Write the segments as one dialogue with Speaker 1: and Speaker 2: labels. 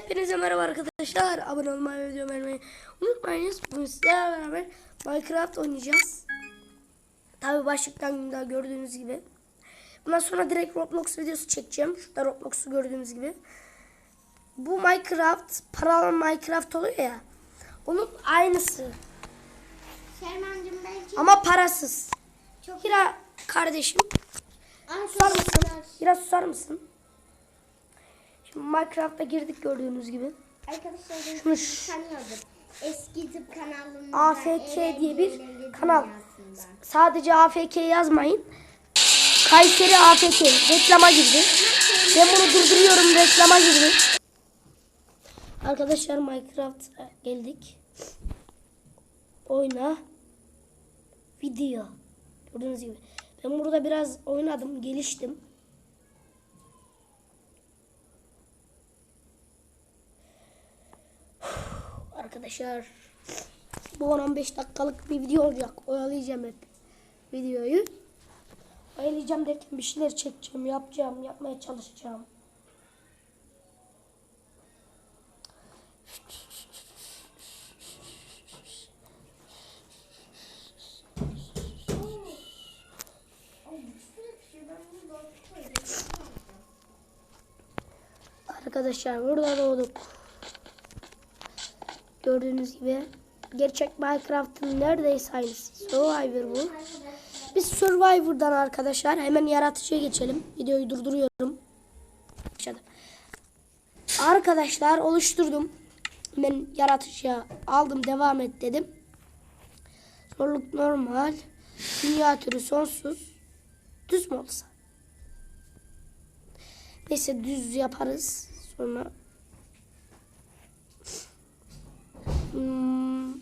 Speaker 1: Hepinize merhaba arkadaşlar. Abone olmayı ve video beğenmeyi unutmayınız. Bugün sizlerle beraber Minecraft oynayacağız. Tabi başlıktan da gördüğünüz gibi. Bundan sonra direkt Roblox videosu çekeceğim. Şurada Roblox'u gördüğünüz gibi. Bu Minecraft, paralı Minecraft oluyor ya. Onun aynısı.
Speaker 2: Belki
Speaker 1: Ama parasız.
Speaker 2: çok
Speaker 1: Hira kardeşim susar mısın?
Speaker 2: arkadaşlar,
Speaker 1: Hira susar mısın? Şimdi Minecraft'a girdik gördüğünüz gibi.
Speaker 2: arkadaşlar
Speaker 1: Şunu
Speaker 2: tanıyordum. Eski tıp kanalında
Speaker 1: AFK diye bir kanal. Sadece AFK yazmayın. Kayseri AFK reklama girdi. Ben bunu durduruyorum reklama girdi. Arkadaşlar Minecraft'a geldik. Oyna. Video. Gördüğünüz gibi. Ben burada biraz oynadım, geliştim. Arkadaşlar bu 15 dakikalık bir video olacak. Oyalayacağım hep videoyu. Oyalayacağım derken bir şeyler çekeceğim, yapacağım, yapmaya çalışacağım. Arkadaşlar burada doğduk. Gördüğünüz gibi gerçek Minecraft'ın neredeyse aynısı. Survivor bu. Biz Survivor'dan arkadaşlar hemen yaratıcıya geçelim. Videoyu durduruyorum. Başladı. Arkadaşlar oluşturdum. Ben yaratıcıya aldım devam et dedim. Zorluk normal. Dünya türü sonsuz. Düz mü olsa? Neyse düz yaparız. Sonra Hmm.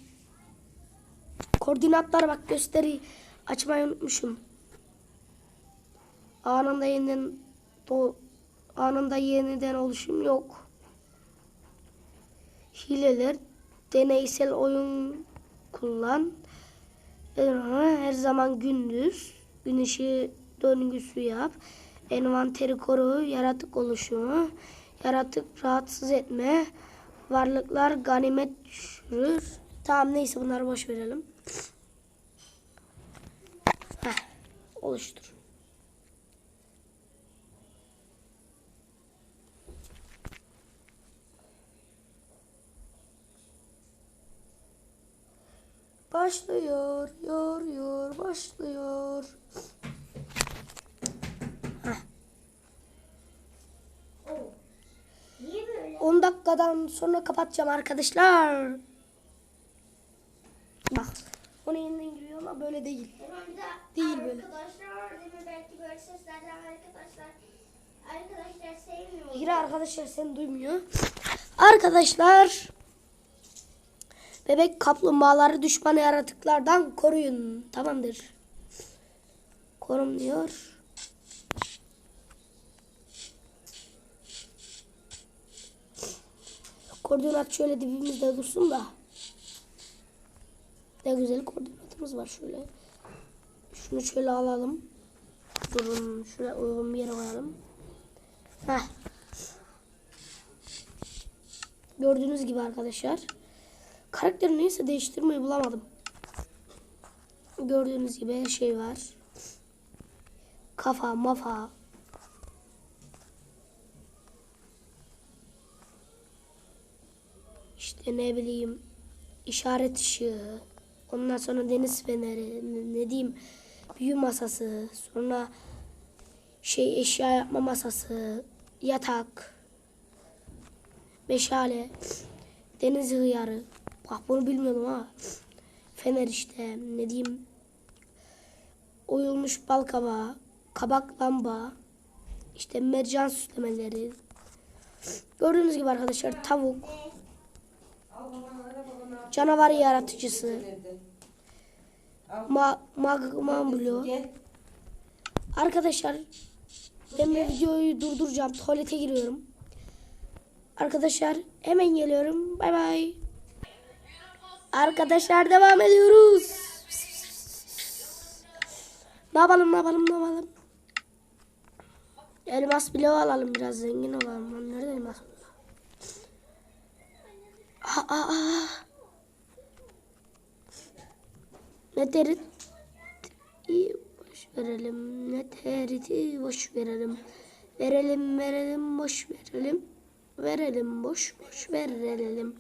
Speaker 1: Koordinatlar bak gösteri açmayı unutmuşum. Anında yeniden do anında yeniden oluşum yok. Hileler deneysel oyun kullan. Her zaman gündüz güneşi döngüsü yap. Envanteri koru, yaratık oluşumu, yaratık rahatsız etme, varlıklar ganimet düşürür. Tamam neyse bunları boş verelim. Heh, oluştur. Başlıyor, yor, yor, başlıyor. Dakikadan sonra kapatacağım arkadaşlar. Bak. O yeniden giriyor ama böyle değil. Değil böyle.
Speaker 2: Arkadaşlar? Belki böyle seslerden arkadaşlar arkadaşlar sevmiyor.
Speaker 1: Hira arkadaşlar seni duymuyor. Arkadaşlar. Bebek kaplumbağaları düşman yaratıklardan koruyun. Tamamdır. Korum diyor. Koordinat şöyle dibimizde dursun da. Ne güzel koordinatımız var şöyle. Şunu şöyle alalım. Durun şöyle uygun bir yere koyalım. Heh. Gördüğünüz gibi arkadaşlar. Karakteri neyse değiştirmeyi bulamadım. Gördüğünüz gibi her şey var. Kafa, mafa. İşte ne bileyim işaret ışığı. Ondan sonra deniz feneri. Ne, ne diyeyim büyü masası. Sonra şey eşya yapma masası. Yatak. Meşale. Deniz hıyarı. Bak bunu bilmiyordum ha. Fener işte. Ne diyeyim. Oyulmuş bal kabağı. Kabak lamba. işte mercan süslemeleri. Gördüğünüz gibi arkadaşlar tavuk. Canavar yaratıcısı. Ma magma blue. Arkadaşlar ben bu videoyu durduracağım. Tuvalete giriyorum. Arkadaşlar hemen geliyorum. Bay bay. Arkadaşlar devam ediyoruz. Ne yapalım ne yapalım ne yapalım. Elmas bile alalım biraz zengin olalım. Nerede elmas? aa, aa. Ne terit? İyi boş verelim. Ne teriti boş verelim. Verelim verelim boş verelim. Verelim boş boş verelim.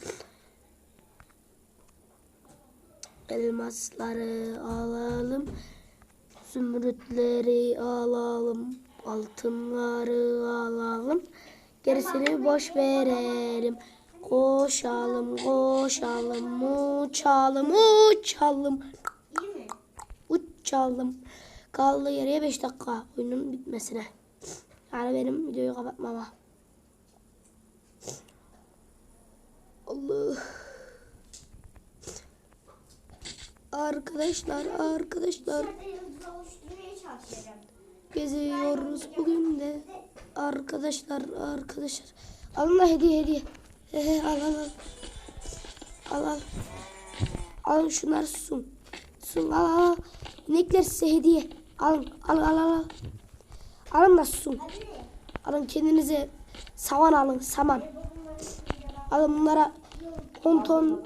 Speaker 1: Elmasları alalım. Zümrütleri alalım. Altınları alalım. Gerisini boş verelim. Koşalım, koşalım, uçalım, uçalım. Uçalım. Kaldı geriye 5 dakika oyunun bitmesine. Yani benim videoyu kapatmama. Allah. Arkadaşlar, arkadaşlar geziyoruz bugün de. Arkadaşlar, arkadaşlar. Alın hediye hediye. He he al al al. Al al. Alın şunları sun. Sun al al. Al. İnekler size hediye. Alın al al al. al. Alın da sun.
Speaker 2: Hadi ne?
Speaker 1: Alın kendinize saman alın saman. Alın bunlara 10 ton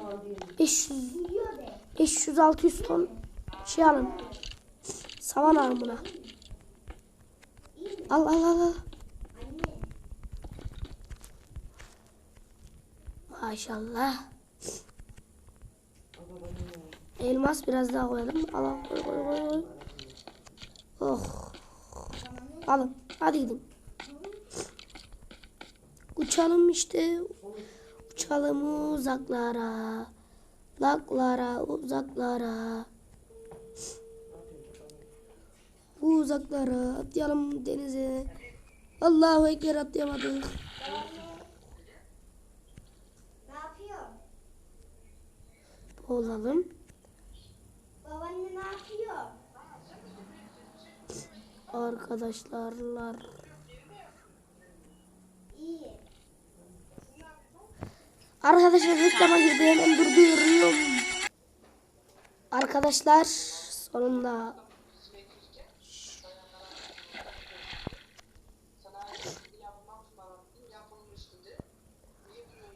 Speaker 1: 500
Speaker 2: Biliyor de.
Speaker 1: 500 600 ton şey alın. Saman alın buna. Al al al al. Maşallah. Elmas biraz daha koyalım. Al al koy koy koy. koy. Oh. Alın. Hadi gidin. Uçalım işte. Uçalım uzaklara. Laklara uzaklara. Uzaklara atlayalım denize. Allahu Ekber atlayamadık.
Speaker 2: Ne yapıyor?
Speaker 1: Olalım. Arkadaşlarlar. Arkadaşlar reklama girdi hemen durduruyorum. Arkadaşlar sonunda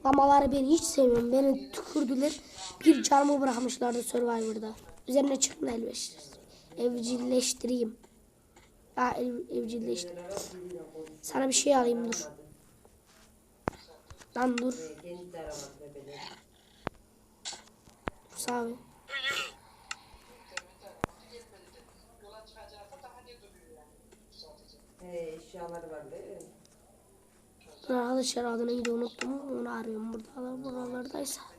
Speaker 1: Mamaları ben hiç sevmiyorum. Beni tükürdüler. Bir canımı bırakmışlardı Survivor'da. Üzerine çıkın elbeştir. Evcilleştireyim. Ha ev, evcilleştir. Sana bir şey alayım dur. Lan dur. Sağ ol. Arkadaşlar adını iyi unuttum. Onu arıyorum burada buralardaysa.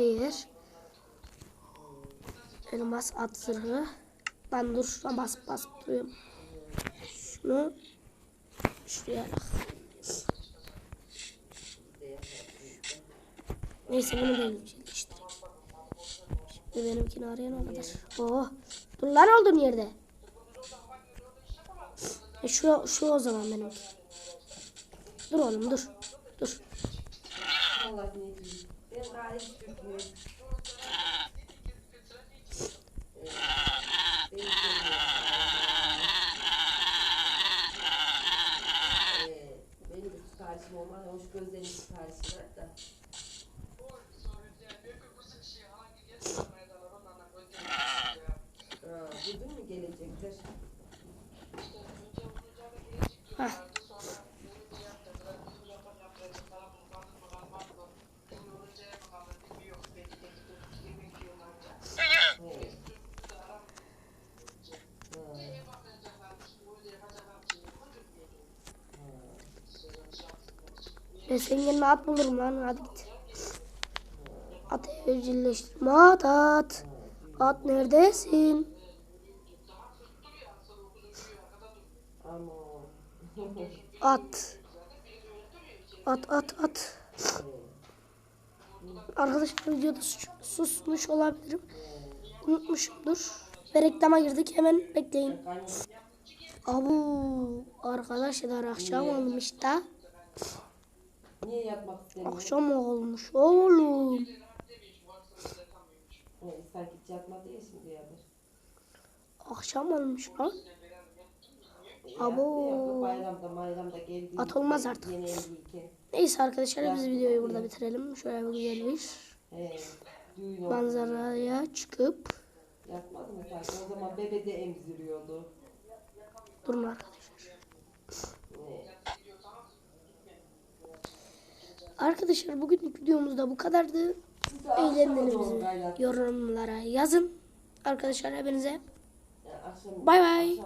Speaker 1: Bir. Elmas at. Ben dur şuna bas bas duruyorum. Şunu şuraya. Neyse bunu da evcilleştireyim. Şimdi benimkini arayana kadar. Oh. Dur lan olduğum yerde. E şu, şu o zaman benimki. Dur oğlum dur. Dur.
Speaker 3: Allah ne diyeyim. Ben daha hiç tutmuyorum. Ee, benim bir siparişim olmaz. Hoş gözlerin siparişi var da. Aa, bugün mü gelecekler?
Speaker 1: Heh. Ben senin yerine at bulurum lan hadi git. At evcilleştirme at at. At neredesin? At. At at at. Arkadaşlar videoda sus- susmuş olabilirim. Unutmuşumdur. Ve reklama girdik hemen bekleyin. Abu arkadaşlar akşam olmuş da.
Speaker 3: Niye yapmak istemiyorsun?
Speaker 1: Akşam olmuş oğlum.
Speaker 3: Sanki hiç yapmadı ya şimdi ya.
Speaker 1: Akşam olmuş lan. Abo.
Speaker 3: bayramda bayramda.
Speaker 1: At olmaz artık. Neyse arkadaşlar biz videoyu burada bitirelim. Şöyle bir güzel bir manzaraya çıkıp
Speaker 3: Yapmadı mı sanki? O zaman bebe de emziriyordu.
Speaker 1: durun arkadaşlar. Arkadaşlar bugünlük videomuz da bu kadardı. Eğlendiğinizi yorumlara yazın. Arkadaşlar hepinize Bay bay.